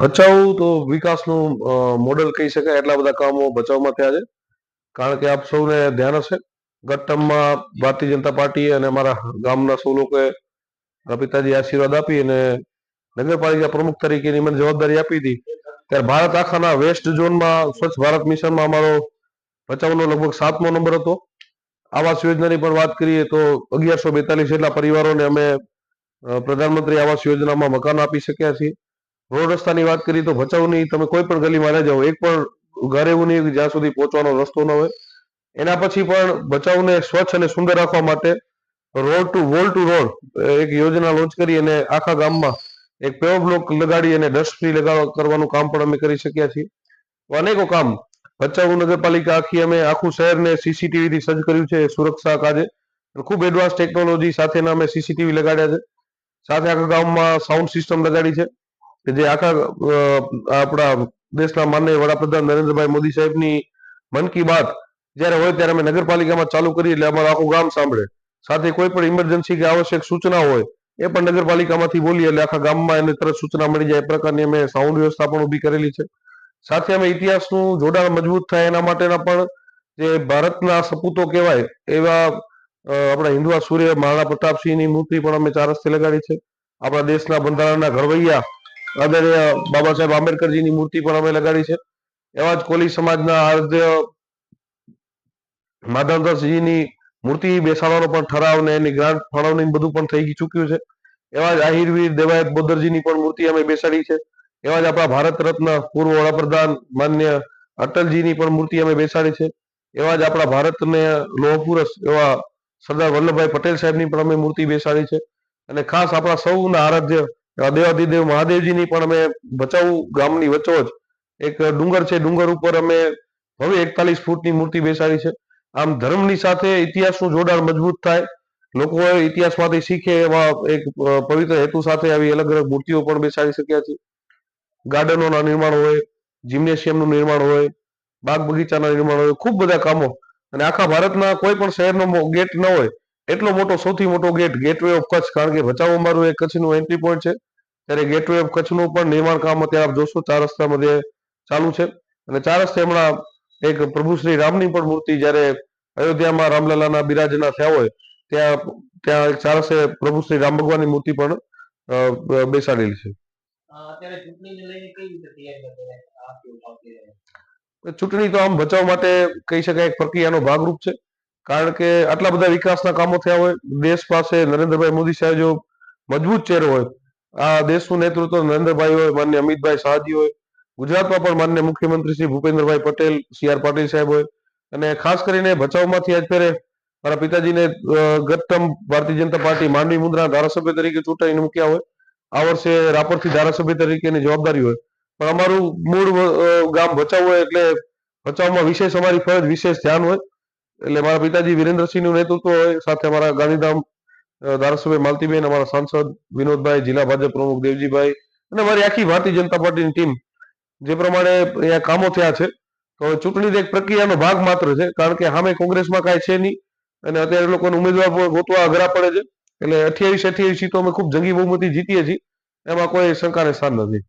ભચાઉ તો વિકાસનું મોડેલ કહી શકાય. એટલા બધા કામો ભચાઉમાં થયા છે. કારણ કે આપ સૌને ધ્યાન હશે. ગત ટર્મમાં ભારતીય જનતા પાર્ટી અને અમારા ગામના સૌ લોકોએ પિતાજી આશીર્વાદ આપી અને નગરપાલિકા પ્રમુખ તરીકેની મને જવાબદારી આપી હતી. ત્યારે ભારત આખાના વેસ્ટ ઝોનમાં, સ્વચ્છ ભારત મિશનમાં અમારો ભચાઉનો લગભગ સાતમો નંબર હતો. આવાસ યોજનાની પણ વાત કરીએ તો અગિયારસો બેતાલીસ જેટલા પરિવારોને અમે પ્રધાનમંત્રી આવાસ યોજનામાં મકાન આપી શક્યા છીએ. રોડ રસ્તાની વાત કરીએ તો ભચાઉની તમે કોઈ પણ ગલીમાં રહી જાઓ, એક પણ ઘર એવું નહીં જ્યાં સુધી પહોંચવાનો રસ્તો ન હોય. એના પછી પણ ભચાઉને સ્વચ્છ અને સુંદર રાખવા માટે road to wall to road એક યોજના લોન્ચ કરી અને આખા ગામમાં એક પેવ બ્લોક લગાડી અને ડસ્ટ ફ્રી લગાડવા કરવાનું કામ પણ અમે કરી શક્યા છીએ. અનેકો કામ ભચાઉ નગરપાલિકા આખી અમે આખું શહેરને સીસીટીવી થી સજ્જ કર્યું છે સુરક્ષા કાજે. ખૂબ એડવાન્સ ટેકનોલોજી સાથેના અમે સીસીટીવી લગાડ્યા છે. સાથે આખા ગામમાં સાઉન્ડ સિસ્ટમ લગાડી છે. કે જે આખા આપણા દેશના માનનીય વડાપ્રધાન નરેન્દ્રભાઈ મોદી સાહેબની મન કી બાત જ્યારે હોય ત્યારે અમે નગરપાલિકામાં ચાલુ કરીએ એટલે અમારું આખું ગામ સાંભળે. સાથે કોઈ પણ ઇમરજન્સી કે આવશ્યક સૂચના હોય, એ પણ નગરપાલિકામાંથી બોલીએ એટલે આખા ગામમાં એને તરત સૂચના મળી જાય. એ પ્રકારની અમે સાઉન્ડ વ્યવસ્થા પણ ઊભી કરેલી છે. સાથે અમે ઇતિહાસનું જોડાણ મજબૂત થાય એના માટેના પણ જે ભારતના સપૂતો કહેવાય, એવા આપણા હિન્દુઆ સૂર્ય, મહારાણા પ્રતાપસિંહની મૂર્તિ પણ અમે ચાર રસ્તે લગાડી છે. આપણા દેશના બંધારણના ઘડવૈયા આદરણીય બાબા સાહેબ આંબેડકરજીની મૂર્તિ પણ અમે લગાડી છે. એવા જ કોલી સમાજના આદ્ય માધવદાસજીની મૂર્તિ બેસાડવાનો પણ ઠરાવ ને એની ગ્રાન્ટ ફાળવણી બધું પણ થઈ ચૂક્યું છે. એવા જ આહિરવીર દેવાયત બોદરજીની પણ મૂર્તિ અમે બેસાડી છે. એવા જ આપણા ભારત રત્ન પૂર્વ વડાપ્રધાન માન્ય અટલજીની પણ મૂર્તિ અમે બેસાડી છે. એવા જ આપણા ભારતને લોહપુરુષ એવા સરદાર વલ્લભભાઈ પટેલ સાહેબની પણ અમે મૂર્તિ બેસાડી છે. અને ખાસ આપણા સૌના આરાધ્ય એવા દેવાધિદેવ મહાદેવજીની પણ અમે ભચાઉ ગામની વચ્ચોવચ એક ડુંગર છે, ડુંગર ઉપર અમે હવે એકતાલીસ ફૂટની મૂર્તિ બેસાડી છે. આમ ધર્મની સાથે ઇતિહાસનું જોડાણ મજબૂત થાય. લોકો ઇતિહાસમાંથી શીખે એવા એક પવિત્ર હેતુ સાથે આવી અલગ અલગ મૂર્તિઓ પણ બેસાડી શક્યા છે. ગાર્ડનોના નિર્માણ હોય, જિમ્નેશિયમનું નિર્માણ હોય, બાગ બગીચાના નિર્માણ હોય, ખૂબ બધા કામો. અને આખા ભારતના કોઈ પણ શહેરનો ગેટ ન હોય, એટલો મોટો, સૌથી મોટો ગેટ, ગેટવે ઓફ કચ્છ, કારણ કે ભચાઉ અમારું એ કચ્છનું એન્ટ્રી પોઈન્ટ છે. ત્યારે ગેટવે ઓફ કચ્છનું પણ નિર્માણ કામ અત્યારે આપ જોશો ચાર રસ્તામાં ચાલુ છે. અને ચાર રસ્તે હમણાં એક પ્રભુ શ્રી રામની પણ મૂર્તિ જ્યારે અયોધ્યામાં રામલલાના બિરાજના થયા હોય ત્યાં ત્યાં ચાર રસ્તે પ્રભુ શ્રી રામ ભગવાનની મૂર્તિ પણ બેસાડેલી છે? ચૂંટણી તો આમ બચાવ માટે કહી શકાય એક પ્રક્રિયાનો ભાગરૂપ છે. કારણ કે આટલા બધા વિકાસના કામો થયા હોય દેશ પાસે નરેન્દ્રભાઈ મોદી સાહેબ જો મજબૂત ચહેરો હોય આ દેશનું નેતૃત્વ નરેન્દ્રભાઈ હોય, માન્ય અમિતભાઈ શાહજી હોય, ગુજરાતમાં પણ માન્ય મુખ્યમંત્રી શ્રી ભૂપેન્દ્રભાઈ પટેલ, સી આર પાટીલ સાહેબ હોય. અને ખાસ કરીને ભચાઉમાંથી આજ ફેરે મારા પિતાજીને ગતમ ભારતીય જનતા પાર્ટી માંડવી મુદ્રા ધારાસભ્ય તરીકે ચૂંટાઈને મૂક્યા હોય. આ વર્ષે રાપરથી ધારાસભ્ય તરીકેની જવાબદારી હોય. પણ અમારું મૂળ ગામ ભચાઉ હોય એટલે ભચાઉમાં વિશેષ અમારી ફરજ, વિશેષ ધ્યાન હોય. એટલે મારા પિતાજી વિરેન્દ્રસિંહનું નેતૃત્વ હોય, સાથે અમારા ગાંધીધામ ધારાસભ્ય માલતીબેન, અમારા સાંસદ વિનોદભાઈ, જિલ્લા ભાજપ પ્રમુખ દેવજીભાઈ અને અમારી આખી ભારતીય જનતા પાર્ટીની ટીમ. જે પ્રમાણે અહીંયા કામો થયા છે, તો ચૂંટણી એક પ્રક્રિયાનો ભાગ માત્ર છે, કારણ કે સામે કોંગ્રેસમાં કાંઈ છે નહીં અને અત્યારે લોકોને ઉમેદવાર ગોતવા અઘરા પડે છે. એટલે અઠ્યાવીસ અઠ્યાવીસ સીટો અમે ખૂબ જંગી બહુમતી જીતીએ છીએ, એમાં કોઈ શંકાને સ્થાન નથી.